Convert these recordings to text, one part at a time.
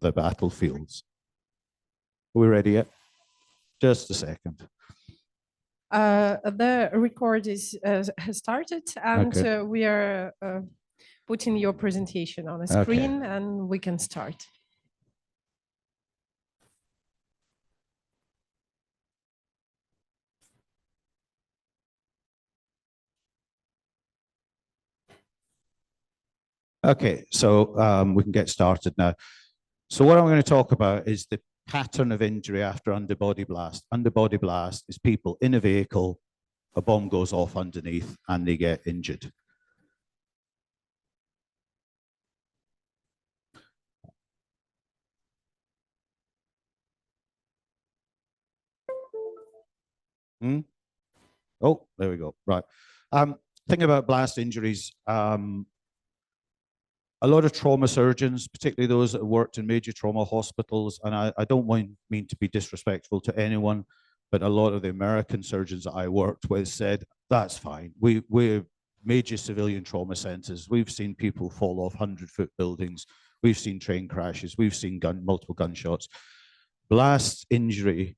the battlefields. Are we ready yet? Just a second. Uh, the record is uh, has started, and Okay. uh, we are uh, putting your presentation on a Okay. screen, and we can start. Okay, so um, we can get started now. So what I'm going to talk about is the pattern of injury after underbody blast. Underbody blast is people in a vehicle, a bomb goes off underneath and they get injured. Hmm? Oh, there we go. Right. Um, about blast injuries, um, a lot of trauma surgeons, particularly those that worked in major trauma hospitals, and I, I don't want, mean to be disrespectful to anyone, but a lot of the American surgeons that I worked with said, that's fine. We, we're major civilian trauma centers. We've seen people fall off 100 foot buildings. We've seen train crashes. We've seen gun, multiple gunshots. Blast injury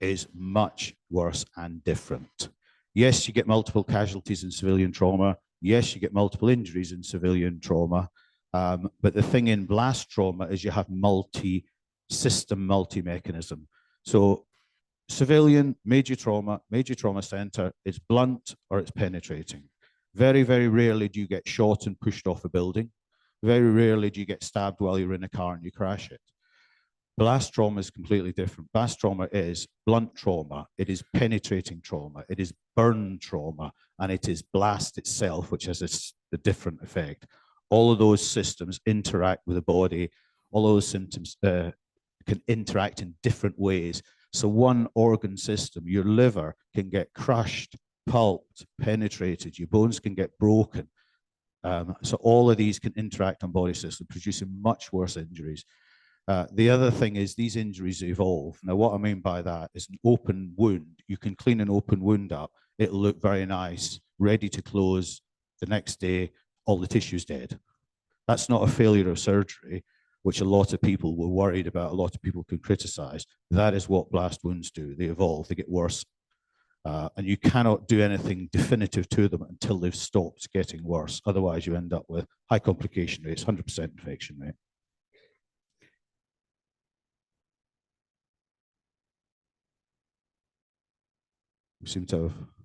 is much worse and different. Yes, you get multiple casualties in civilian trauma. Yes, you get multiple injuries in civilian trauma. Um, but the thing in blast trauma is you have multi-system, multi-mechanism. So civilian, major trauma, major trauma center, it's blunt or it's penetrating. Very, very rarely do you get shot and pushed off a building. Very rarely do you get stabbed while you're in a car and you crash it. Blast trauma is completely different. Blast trauma is blunt trauma, it is penetrating trauma, it is burn trauma, and it is blast itself, which has a different effect. All of those systems interact with the body, all those symptoms uh, can interact in different ways. So one organ system, your liver, can get crushed, pulped, penetrated, your bones can get broken. Um, so all of these can interact on body systems, producing much worse injuries. Uh, the other thing is these injuries evolve. Now, what I mean by that is an open wound. You can clean an open wound up. It'll look very nice, ready to close. The next day, all the tissue's dead. That's not a failure of surgery, which a lot of people were worried about. A lot of people can criticize. That is what blast wounds do. They evolve, they get worse. Uh, and you cannot do anything definitive to them until they've stopped getting worse. Otherwise, you end up with high complication rates, 100% infection rate. We seem to have.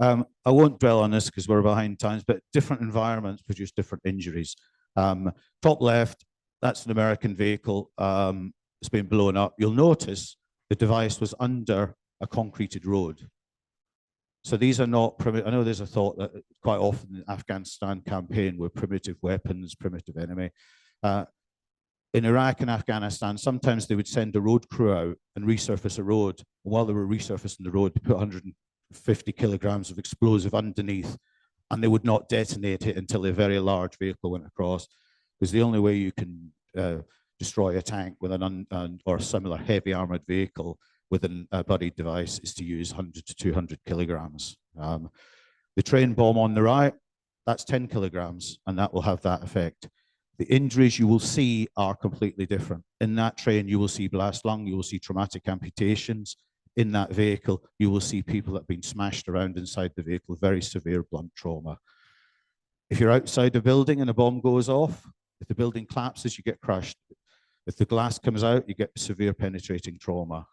Um, I won't dwell on this because we're behind times, but different environments produce different injuries. Um, top left, that's an American vehicle. Um, it's been blown up. You'll notice the device was under a concreted road. So these are not primitive. I know there's a thought that quite often in the Afghanistan campaign were primitive weapons, primitive enemy. Uh, in Iraq and Afghanistan, sometimes they would send a road crew out and resurface a road. And while they were resurfacing the road, they put 150 kilograms of explosive underneath, and they would not detonate it until a very large vehicle went across. Because the only way you can uh, destroy a tank with an un, or a similar heavy armored vehicle with an, a buddy device is to use 100 to 200 kilograms. Um, the train bomb on the right, that's 10 kilograms, and that will have that effect. The injuries you will see are completely different. In that train, you will see blast lung, you will see traumatic amputations. In that vehicle, you will see people that have been smashed around inside the vehicle, very severe blunt trauma. If you're outside a building and a bomb goes off, if the building collapses, you get crushed. If the glass comes out, you get severe penetrating trauma.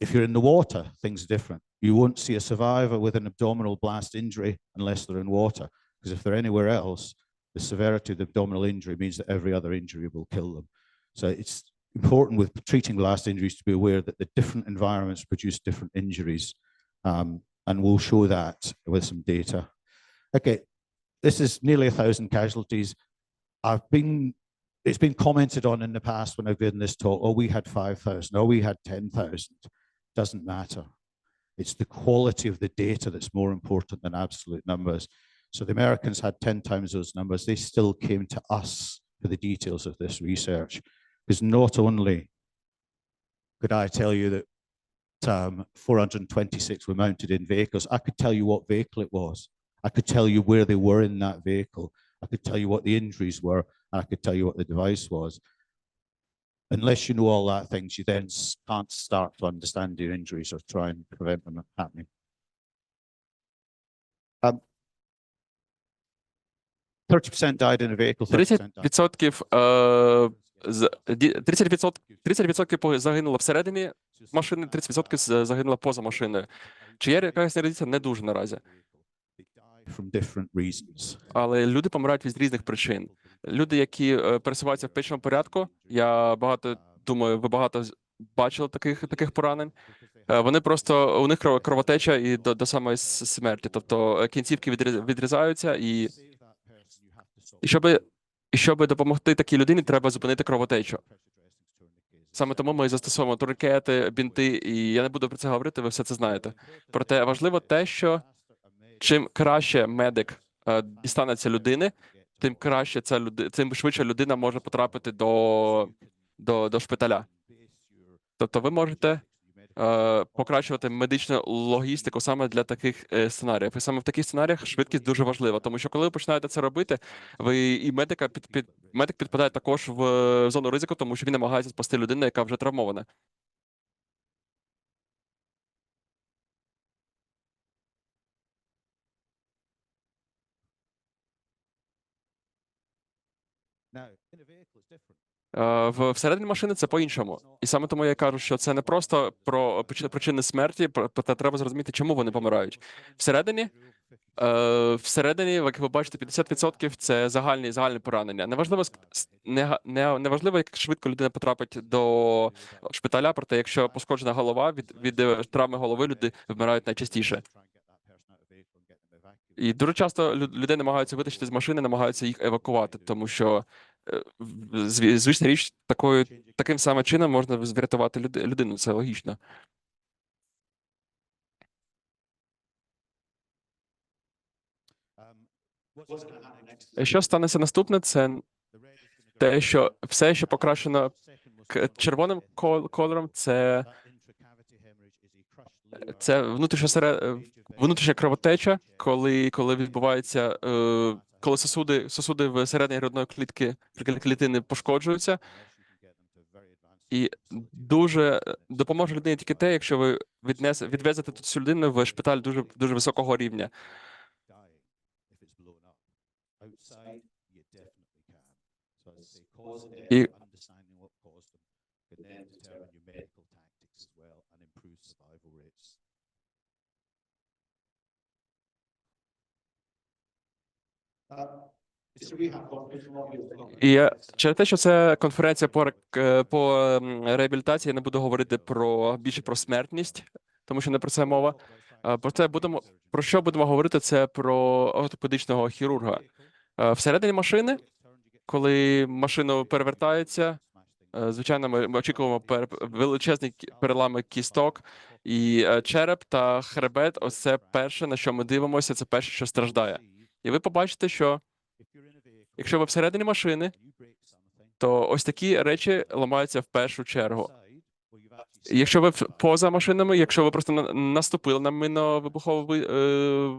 If you're in the water, things are different. You won't see a survivor with an abdominal blast injury unless they're in water, because if they're anywhere else, the severity of the abdominal injury means that every other injury will kill them. So it's important with treating blast injuries to be aware that the different environments produce different injuries. Um, and we'll show that with some data. Okay, this is nearly a thousand casualties. I've been, it's been commented on in the past when I've given this talk, oh, we had 5,000, oh, we had 10,000. Doesn't matter. It's the quality of the data that's more important than absolute numbers. So the Americans had 10 times those numbers. They still came to us for the details of this research. Because not only could I tell you that um, 426 were mounted in vehicles, I could tell you what vehicle it was. I could tell you where they were in that vehicle. I could tell you what the injuries were. And I could tell you what the device was. Unless you know all that things, you then can't start to understand your injuries or try and prevent them from happening. Um, 30% died in a vehicle. 30% died. Give 30%, 30% загинуло всередині машини, 30% загинуло поза машиною. Чи є якась різниця? Не дуже наразі. Але люди помирають від різних причин. Люди, які е, пересуваються в печному порядку, я багато думаю, ви багато бачили таких таких поранень. Е, Вони просто у них кровотеча і до, до самої смерті. Тобто е, кінцівки відріз- відрізаються, і, і щоб, і щоб допомогти такій людині, треба зупинити кровотечу. Саме тому ми застосовуємо турникети, бінти, і я не буду про це говорити, ви все це знаєте. Проте важливо те, що чим краще медик е, дістанеться людини, тим краще ця люди, тим швидше людина може потрапити до, до, до шпиталя. Тобто ви можете покращувати медичну логістику саме для таких е, сценаріїв. І саме в таких сценаріях швидкість дуже важлива, тому що коли ви починаєте це робити, ви і медика під, під медик підпадає також в е, зону ризику, тому що він намагається спасти людину, яка вже травмована. В всередині машини це по-іншому. І саме тому я кажу, що це не просто про причини- смерті, про- проте треба зрозуміти, чому вони помирають. Всередині, е, всередині, як ви бачите, 50% це загальні загальні поранення. Неважливо не, не, неважливо, як швидко людина потрапить до шпиталя, проте якщо пошкоджена голова від, від е, травми голови, люди вмирають найчастіше. І дуже часто лю- людей намагаються витащити з машини, намагаються їх евакувати, тому що е, звична річ такою таким самим чином можна врятувати людину. Це логічно. Е, Що станеться наступне? Це те, що все, що покращено червоним кол- кольором, це, це внутрішня сере- внутрішня кровотеча, коли, коли відбувається, е, коли сосуди, сосуди в середній грудної клітки клітини пошкоджуються, і дуже е, допоможе людині тільки те, якщо ви віднес, відвезете тут цю людину в шпиталь дуже дуже високого рівня. І я- через те, що це конференція по е, по реабілітації, я не буду говорити про більше про смертність, тому що не про це мова. Про це будемо про що будемо говорити? Це про ортопедичного хірурга. Всередині машини, коли машину перевертається, е, звичайно, ми, очікуємо пер, величезні кі- перелами кісток і е, череп та хребет. Ось це перше, на що ми дивимося. Це перше, що страждає. І ви побачите, що якщо ви всередині машини, то ось такі речі ламаються в першу чергу. Якщо ви поза машинами, якщо ви просто на- наступили на миновибуховий е,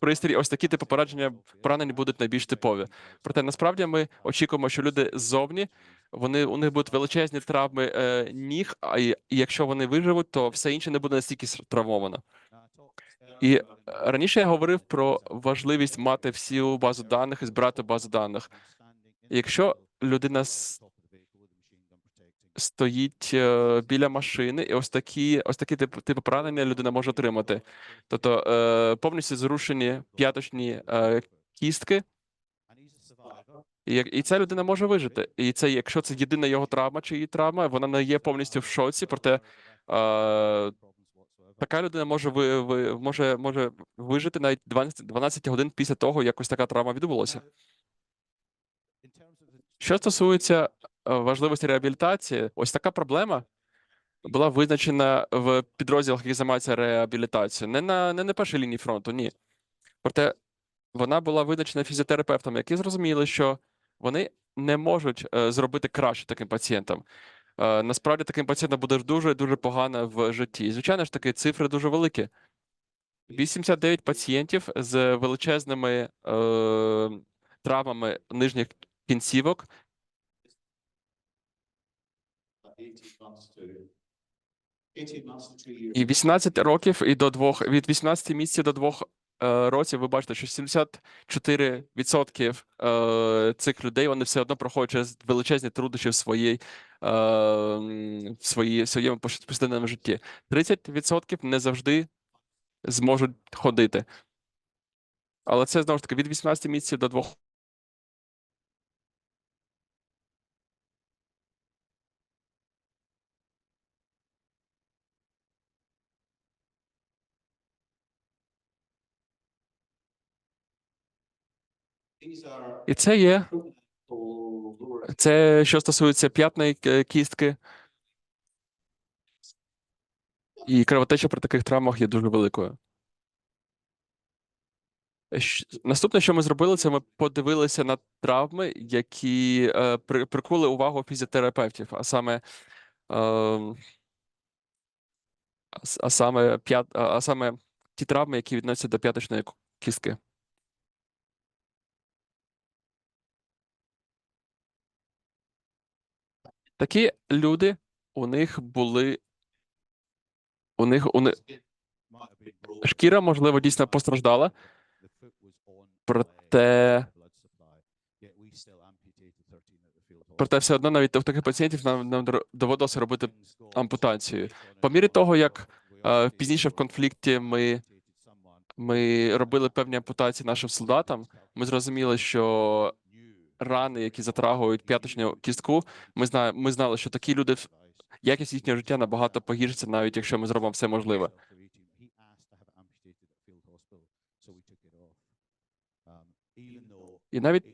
пристрій, ось такі типу поранення поранені будуть найбільш типові. Проте насправді ми очікуємо, що люди ззовні вони у них будуть величезні травми е, ніг. А і, якщо вони виживуть, то все інше не буде настільки травмовано. І е, раніше я говорив про важливість мати всю базу даних і збирати базу даних. Якщо людина стоїть е, біля машини, і ось такі, ось такі типу, типу поранення людина може отримати. Тобто е, повністю зрушені п'яточні кістки, і, і ця людина може вижити. І це, якщо це єдина його травма чи її травма, вона не є повністю в шоці, проте така людина може ви, ви, може, може вижити навіть 12, 12 годин після того, як ось така травма відбулася. Що стосується е, важливості реабілітації, ось така проблема була визначена в підрозділах, які займаються реабілітацією, не на не на першій лінії фронту, ні. Проте вона була визначена фізіотерапевтами, які зрозуміли, що вони не можуть е, зробити краще таким пацієнтам. Е, насправді таким пацієнтам буде дуже дуже погано в житті. І, звичайно ж таки, цифри дуже великі. 89 пацієнтів з величезними е, травмами нижніх кінцівок і 18 років і до двох від 18 місяців до двох е, років. Ви бачите, що 74% е, цих людей вони все одно проходять через величезні труднощі в своїй е, в своїй в своєму повсякденному житті. 30% не завжди зможуть ходити. Але це знову ж таки від 18 місяців до двох. І це є це, що стосується п'ятної кістки. І кровотеча при таких травмах є дуже великою. Наступне, що ми зробили, це ми подивилися на травми, які е, при, прикули увагу фізіотерапевтів, а саме, е, а, саме п'ят, а, а саме ті травми, які відносяться до п'яточної кістки. Такі люди, у них були. У них, у них шкіра, можливо, дійсно постраждала, проте, проте все одно навіть у таких пацієнтів нам, нам доводилося робити ампутацію. По мірі того, як е, пізніше в конфлікті ми, ми робили певні ампутації нашим солдатам, ми зрозуміли, що рани, які затрагують п'яточну кістку, ми знаємо, ми знали, що такі люди якість їхнього життя набагато погіршиться, навіть якщо ми зробимо все можливе. І навіть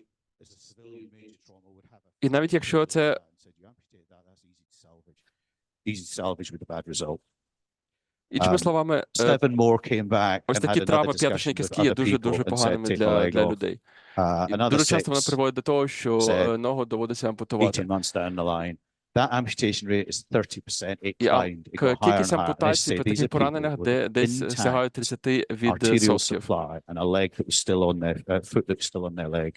і навіть якщо це іншими Um, словами, е, ось такі травми with кістки є дуже дуже поганими для, для людей. Uh, дуже часто вони six, приводять до того, що е, ногу доводиться ампутувати. down the line. That amputation rate is 30%. It І ам- climbed. It К- got higher Кількість ампутацій при таких пораненнях, де десь сягає 30 від сотків. and a leg that was still on their uh, foot that was still on their leg.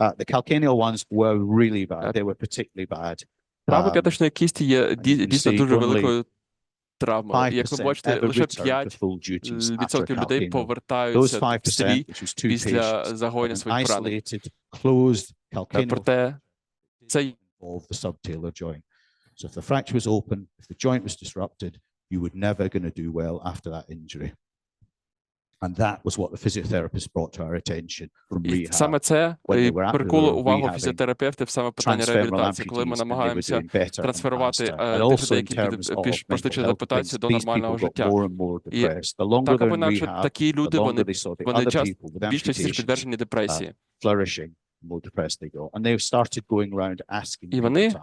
Uh, the calcaneal ones were really bad. Uh, They were particularly bad. Травма Um, п'яточної кісті є дійсно дуже великою травмою. Як ви 5% бачите, ever лише returned to 5 full duties after відсотків людей calcaneal. Those повертаються в 5%, стрій which was two після patients, загоєння an своїх поранень. isolated, closed Е, calcaneal Проте це of the subtalar joint. So if the fracture was open, if the joint was disrupted, you were never going to do well after that injury. And that was what the physiotherapist brought to our attention from і rehab. саме це when they і were at прикуло the увагу rehabbing фізіотерапевтів саме питання transfemoral реабілітації, коли ми amputees, and they were намагаємося doing better and трансферувати faster. е, And тих also людей, in які terms під- of піш- пройшли mental через health ампутацію things, до these нормального got життя. more and more І depressed. The longer Так they're або in інакше, rehab, такі the люди, вони longer they saw the вони other часто people with більш частіше amputations підтверджені депресії. flourishing, more depressed they go. And they started going around asking І вони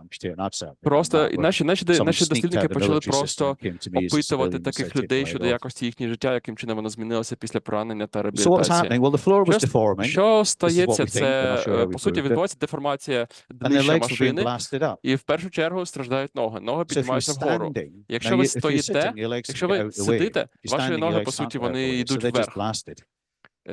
Просто наші, наші, наші дослідники почали просто опитувати таких said, "Take людей щодо off." якості їхнього життя, яким чином воно змінилося після поранення та реабілітації. Що, що стається, це е, по суті відбувається деформація днища машини, і в першу чергу страждають ноги. Ноги піднімаються вгору. Якщо ви стоїте, Якщо ви сидите, ваші ноги, по суті, вони йдуть вверх е,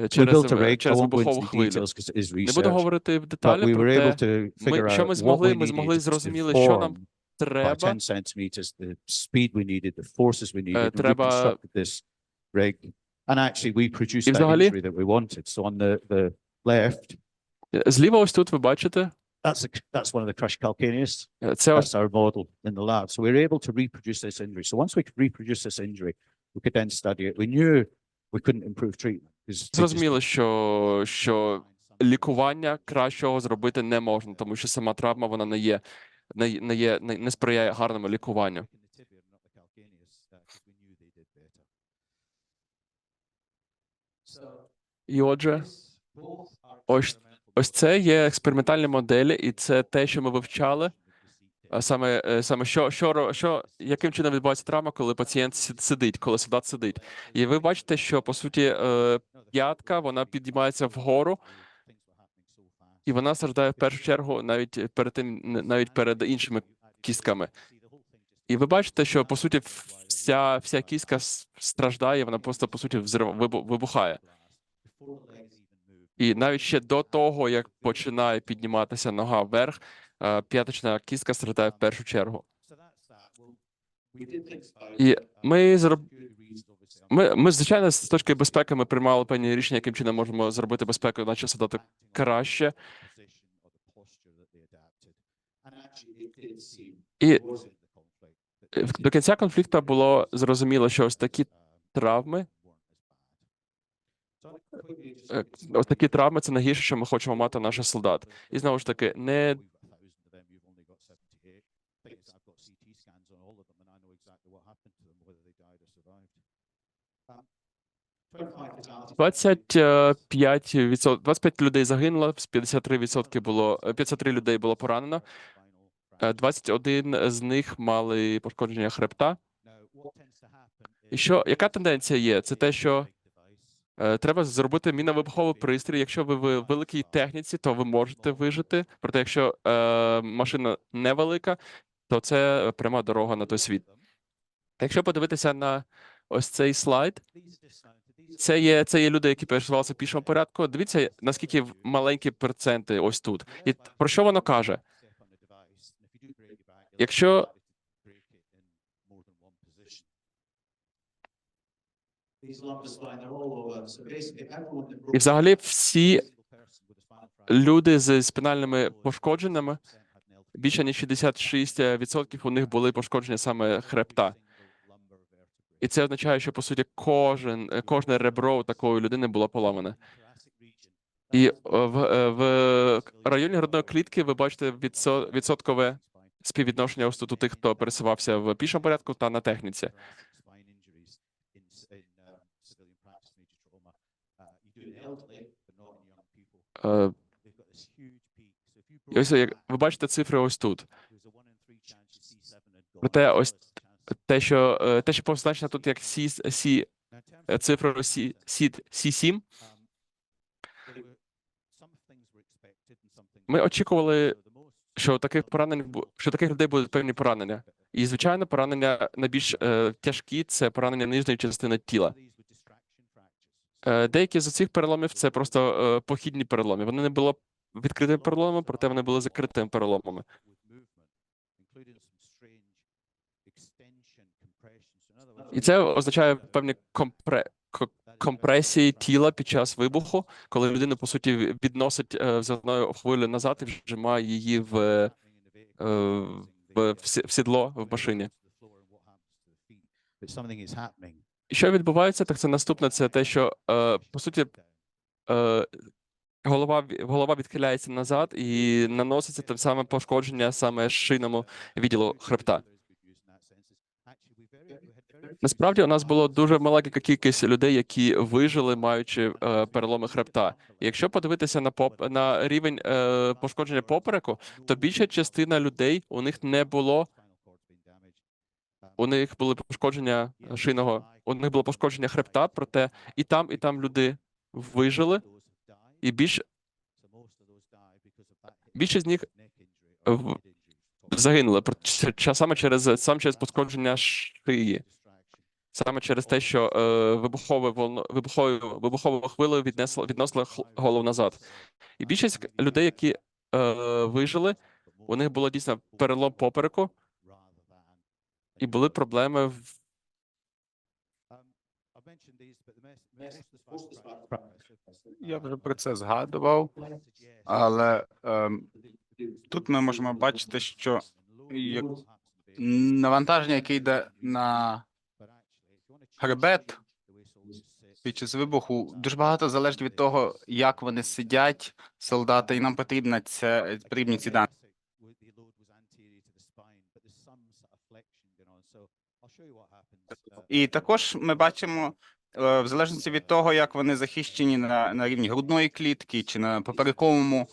через, built a е, rig. I через won't go into вибухову the хвилю. details because it is Не буду research, говорити в but деталі we про were able те, to figure ми, що out ми what змогли, we ми змогли needed to зрозуміли, що нам form by треба 10 centimeters, the speed we needed, the forces we needed, and we треба- constructed this rig. And actually, we produced І that взагалі- injury that we wanted. So on the, the left, Е, Зліва ось тут ви бачите, that's, a, that's one of the crushed calcaneus. е, це ось That's our model in the lab. So we were able to reproduce this injury. So once we could reproduce this injury, we could then study it. We knew we couldn't improve treatment. Зрозуміло, що, що лікування кращого зробити не можна, тому що сама травма вона не є, не, не є, не, не сприяє гарному лікуванню. І отже, ось, ось це є експериментальні моделі, і це те, що ми вивчали. А саме, е, саме що, що, що, яким чином відбувається травма, коли пацієнт сидить, коли солдат сидить. І ви бачите, що по суті е, п'ятка вона піднімається вгору, і вона страждає в першу чергу навіть перед тим, навіть перед іншими кістками. І ви бачите, що по суті вся, вся кістка страждає, вона просто по суті вибухає. І навіть ще до того, як починає підніматися нога вверх, е, п'яточна кістка страждає в першу чергу. І ми зроб... Ми, ми, звичайно, з точки безпеки ми приймали певні рішення, яким чином можемо зробити безпеку наших солдатів краще. І до кінця конфлікту було зрозуміло, що ось такі травми, е, ось такі травми це найгірше, що ми хочемо мати наших солдат. І знову ж таки, не 25 відсот... 25 людей загинуло, з 53 відсотки було е, 53 людей було поранено. е, 21 з них мали пошкодження хребта. Що яка тенденція є? Це те, що е, треба зробити міновибуховий пристрій. Якщо ви в великій техніці, то ви можете вижити. Проте, якщо е, машина невелика, то це пряма дорога на той світ. Якщо подивитися на ось цей слайд, це є, це є люди, які пересувалися в пішому порядку. Дивіться, наскільки маленькі проценти ось тут. І про що воно каже? Якщо і взагалі всі люди з спінальними пошкодженнями, більше ніж 66% у них були пошкодження саме хребта. І це означає, що по суті кожен, е, кожне ребро такої людини було поламане. І е, в, е, в районі грудної клітки ви бачите відсо- відсоткове співвідношення ось тут тих, хто пересувався в пішому порядку та на техніці. Ось ви бачите цифри ось тут. Проте ось те, що е, те, що позначено тут як Сі, Сі е, цифрою Сі, Сі, Сі7, ми очікували, що таких поранень що таких людей будуть певні поранення. І звичайно, поранення найбільш е, тяжкі це поранення нижньої частини тіла. Е, деякі з цих переломів це просто е, похідні переломи. Вони не були відкритими переломами, проте вони були закритими переломами. І це означає певні компре... компресії тіла під час вибуху, коли людина по суті відносить е, взривною хвилю назад і вжимає її в, е, в, сідло в машині. Що відбувається, так це наступне, це те, що е, по суті голова голова відхиляється назад і наноситься тим самим пошкодження саме шинному відділу хребта. Насправді у нас було дуже маленька кількість людей, які вижили, маючи е, переломи хребта. Якщо подивитися на поп на рівень е, пошкодження попереку, то більша частина людей у них не було. У них були пошкодження шийного, у них було пошкодження хребта, проте і там, і там люди вижили, і більш більшість з них загинули саме через саме через пошкодження шиї. Саме через те, що е, вибухове волно, вибуховою вибуховою хвилею віднесло відносило голову назад. І більшість людей, які е, вижили, у них було дійсно перелом попереку, і були проблеми в Я вже про це згадував, але ем, тут ми можемо бачити, що як навантаження, яке йде на хребет під час вибуху, дуже багато залежить від того, як вони сидять, солдати, і нам потрібна це потрібні ці дані. І також ми бачимо, е, в залежності від того, як вони захищені на, на рівні грудної клітки чи на поперековому,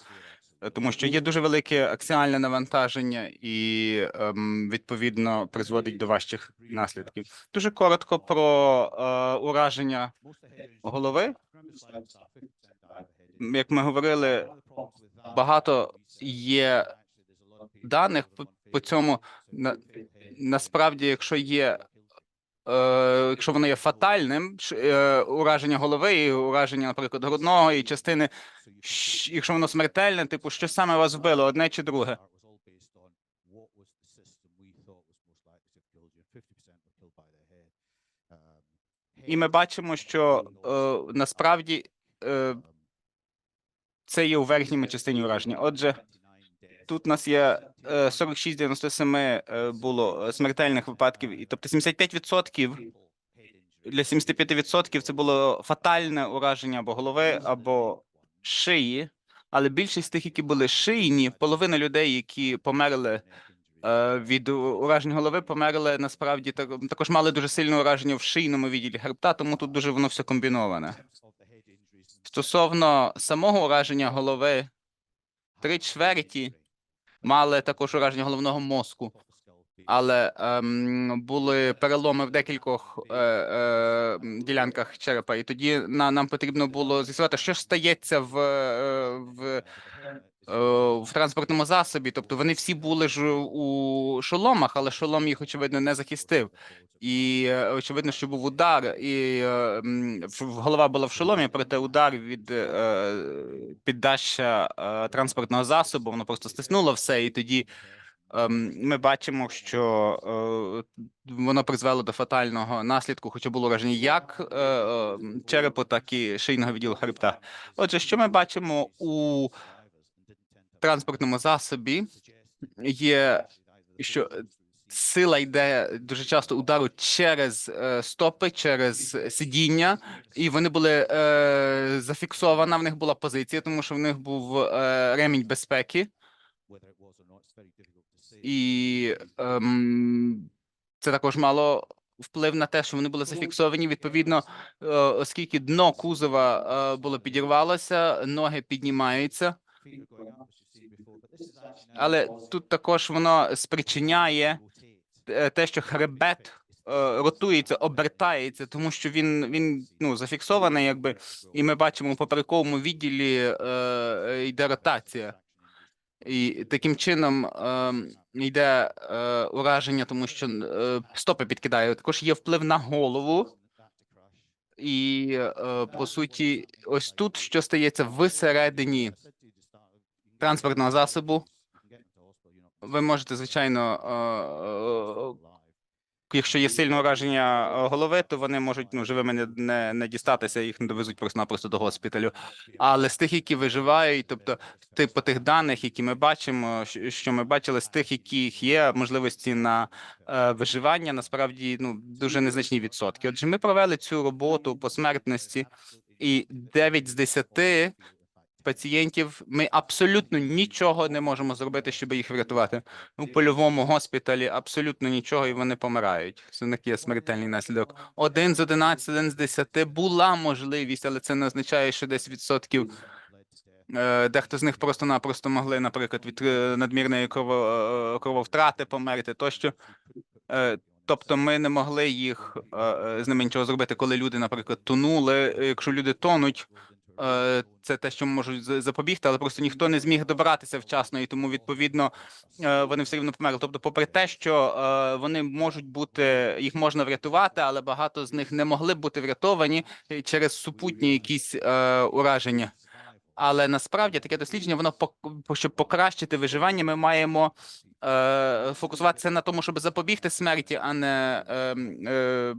тому що є дуже велике аксіальне навантаження і ем, відповідно призводить до важчих наслідків. Дуже коротко про е, ураження голови. Як ми говорили, багато є даних п- по цьому на, насправді, якщо є. Е, якщо воно є фатальним, е, ураження голови і ураження, наприклад, грудного і частини, якщо воно смертельне, типу, що саме вас вбило, одне чи друге? І ми бачимо, що е, насправді е, це є у верхній частині ураження. Отже, тут у нас є е, 46-97 е, було е, смертельних випадків, і тобто 75% для 75% це було фатальне ураження або голови, або шиї. Але більшість тих, які були шийні, половина людей, які померли е, від уражень голови, померли насправді так, також мали дуже сильне ураження в шийному відділі хребта, тому тут дуже воно все комбіноване. Стосовно самого ураження голови, три чверті мали також ураження головного мозку, але ем, були переломи в декількох е, е, ділянках черепа, і тоді на, нам потрібно було з'ясувати, що стається в, е, в, в транспортному засобі. Тобто вони всі були ж у шоломах, але шолом їх очевидно не захистив. І е, очевидно, що був удар, і е, голова була в шоломі, проте удар від е, піддаща е, транспортного засобу, воно просто стиснуло все, і тоді ем, ми бачимо, що е, воно призвело до фатального наслідку, хоча було ураження як е, е, черепу, так і шийного відділу хребта. Отже, що ми бачимо у транспортному засобі, є що сила йде дуже часто удару через е, стопи, через сидіння, і вони були е, зафіксована. В них була позиція, тому що в них був е, ремінь безпеки, і ем, це також мало вплив на те, що вони були зафіксовані. Відповідно, е, оскільки дно кузова е, було підірвалося, ноги піднімаються. Але тут також воно спричиняє е, те, що хребет е, ротується, обертається, тому що він, він ну, зафіксований, якби, і ми бачимо у поперековому відділі е, е, йде ротація. І таким чином е, йде е, ураження, тому що е, стопи підкидає. Також є вплив на голову. І е, по суті, ось тут що стається всередині транспортного засобу. Ви можете, звичайно, е, е, якщо є сильне ураження е, голови, то вони можуть ну, живими не, не, не дістатися, їх не довезуть просто-напросто до госпіталю. Але з тих, які виживають, тобто ти по тих даних, які ми бачимо, що ми бачили, з тих, яких є можливості на е, виживання, насправді ну дуже незначні відсотки. Отже, ми провели цю роботу по смертності, і 9 з 10 пацієнтів ми абсолютно нічого не можемо зробити, щоб їх врятувати. У польовому госпіталі абсолютно нічого, і вони помирають. Це них є смертельний наслідок. Один з 11, один з 10 була можливість, але це не означає, що десь відсотків Е, Дехто з них просто-напросто могли, наприклад, від е, надмірної крово, е, крововтрати померти тощо. Тобто ми не могли їх з ними нічого зробити, коли люди, наприклад, тонули. Якщо люди тонуть, це те, що можуть за- запобігти, але просто ніхто не зміг добратися вчасно, і тому відповідно е, вони все рівно померли. Тобто, попри те, що е, вони можуть бути, їх можна врятувати, але багато з них не могли бути врятовані е, через супутні якісь е, ураження. Але насправді таке дослідження, воно щоб покращити виживання, ми маємо е, фокусуватися на тому, щоб запобігти смерті, а не е, е,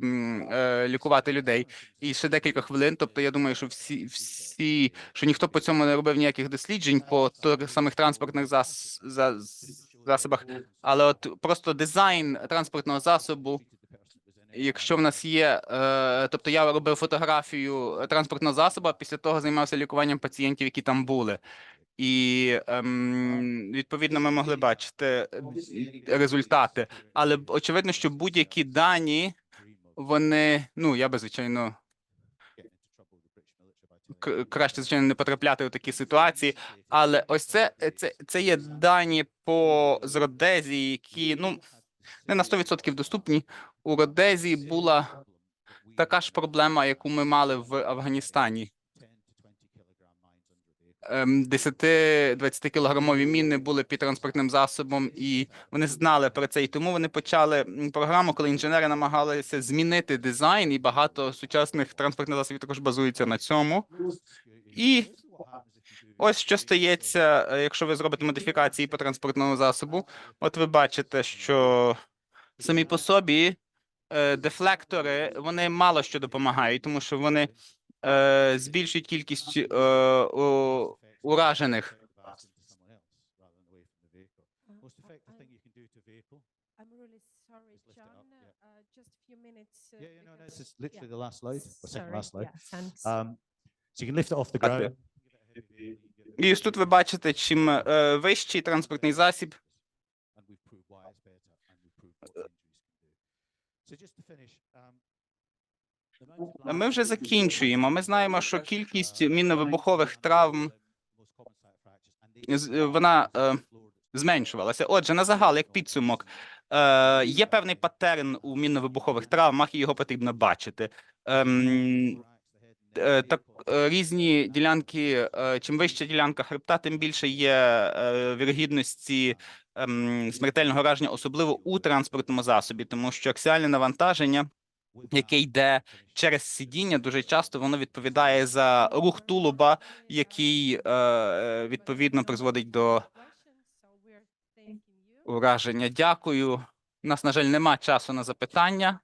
е, лікувати людей. І ще декілька хвилин. Тобто, я думаю, що всі, всі, що ніхто по цьому не робив ніяких досліджень по самих транспортних зас, за, засобах, але от просто дизайн транспортного засобу. Якщо в нас є, е, тобто я робив фотографію транспортного засобу, а після того займався лікуванням пацієнтів, які там були. І ем, відповідно ми могли бачити результати. Але очевидно, що будь-які дані, вони, ну я би звичайно краще, звичайно, не потрапляти у такі ситуації. Але ось це, це, це є дані по з Родезії, які ну не на 100% доступні. У Родезії була така ж проблема, яку ми мали в Афганістані. 10-20 кілограмові міни були під транспортним засобом, і вони знали про це. І тому вони почали програму, коли інженери намагалися змінити дизайн, і багато сучасних транспортних засобів також базуються на цьому. І ось що стається, е, якщо ви зробите модифікації по транспортному засобу. От ви бачите, що самі по собі е, дефлектори вони мало що допомагають, тому що вони е, збільшують кількість е, у- уражених. Yeah. Uh, just a few minutes. uh, Yeah, yeah, no, because- this is literally the last slide, or second Sorry, last slide. yeah, thanks. Um, so you can lift it off the Okay. ground. І ось тут ви бачите, чим е, вищий транспортний засіб, And we've proved why it's better, and we've proved what the injuries can do. So just to finish, um, the amount of А ми вже закінчуємо. Ми знаємо, що кількість мінно-вибухових травм з- е, вона е, зменшувалася. Отже, на загал, як підсумок, е, є певний паттерн у мінно-вибухових травмах, і його потрібно бачити. Е, так, е, різні ділянки, е, чим вища ділянка хребта, тим більше є е, вірогідності ем, смертельного ураження, особливо у транспортному засобі, тому що аксіальне навантаження, яке йде через сидіння, дуже часто воно відповідає за рух тулуба, який е, е, відповідно призводить до ураження. Дякую. У нас, на жаль, нема часу на запитання.